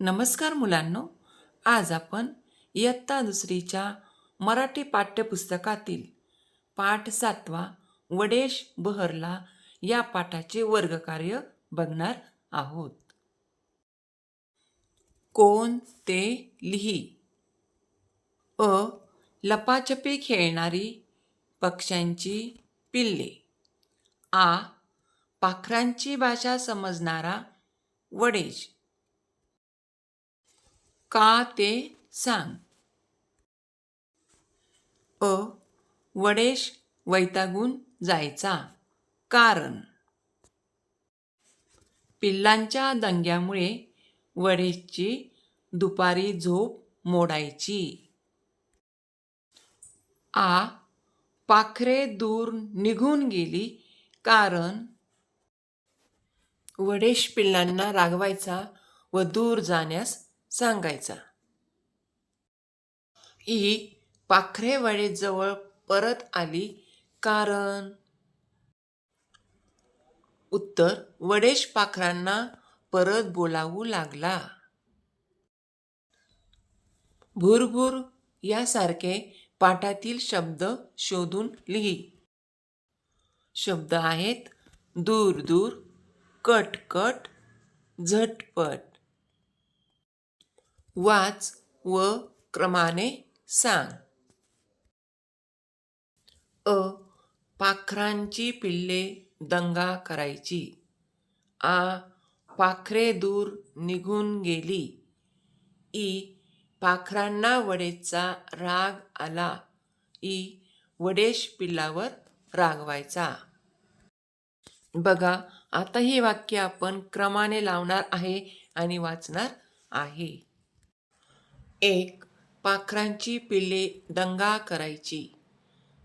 नमस्कार मुलांनो आज आपण इयत्ता दुसरीच्या मराठी पाठ्यपुस्तकातील पाठ सातवा वडेश बहरला या पाठाचे वर्गकार्य बघणार आहोत. कोण ते लिही. अ. लपाछपी खेळणारी पक्ष्यांची पिल्ले. आ. पाखरांची भाषा समजणारा वडेश. का ते सांग अ. वडेश वैतागून जायचा. कारण. पिल्लांच्या दंग्यामुळे वडेशची दुपारी झोप मोडायची. आ. पाखरे दूर निघून गेली. कारण. वडेश पिल्लांना रागवायचा व दूर जाण्यास सांगायचा. ई पाखरेवाडीजवळ परत आली कारण उत्तर वडेश पाखरांना परत बोलावू लागला. भुरभुर यासारखे पाठातील शब्द शोधून लिही. शब्द आहेत दूर दूर कटकट झटपट. वाच व क्रमाने सांग. अ. पाखरांची पिल्ले दंगा करायची. आ. पाखरे दूर निघून गेली. ई. पाखरांना वडेचा राग आला. ई. वडेश पिल्लावर रागवायचा. बघा आता हे वाक्य आपण क्रमाने लावणार आहे आणि वाचणार आहे. एक पाखरांची पिल्ले दंगा करायची.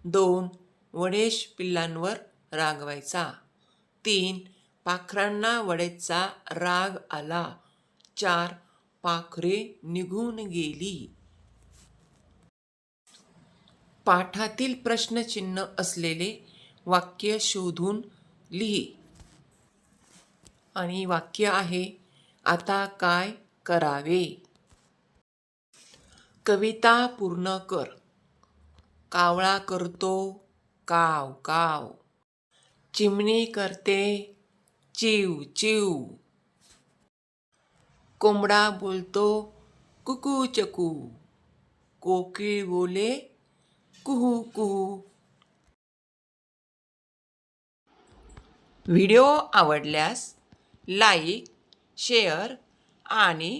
दोन वडेश पिल्लांवर रागवायचा. तीन पाखरांना वडेचा राग आला. चार पाखरे निघून गेली. पाठातील प्रश्नचिन्ह असलेले वाक्य शोधून लिही. आणि वाक्य आहे आता काय करावे? कविता पूर्ण कर. कावळा करतो काव काव. चिमणी करते चिव चिव. कोंबडा बोलतो कुकू चकू. कोकिळ बोले कुहू कुहू. व्हिडिओ आवडल्यास लाईक शेअर आणि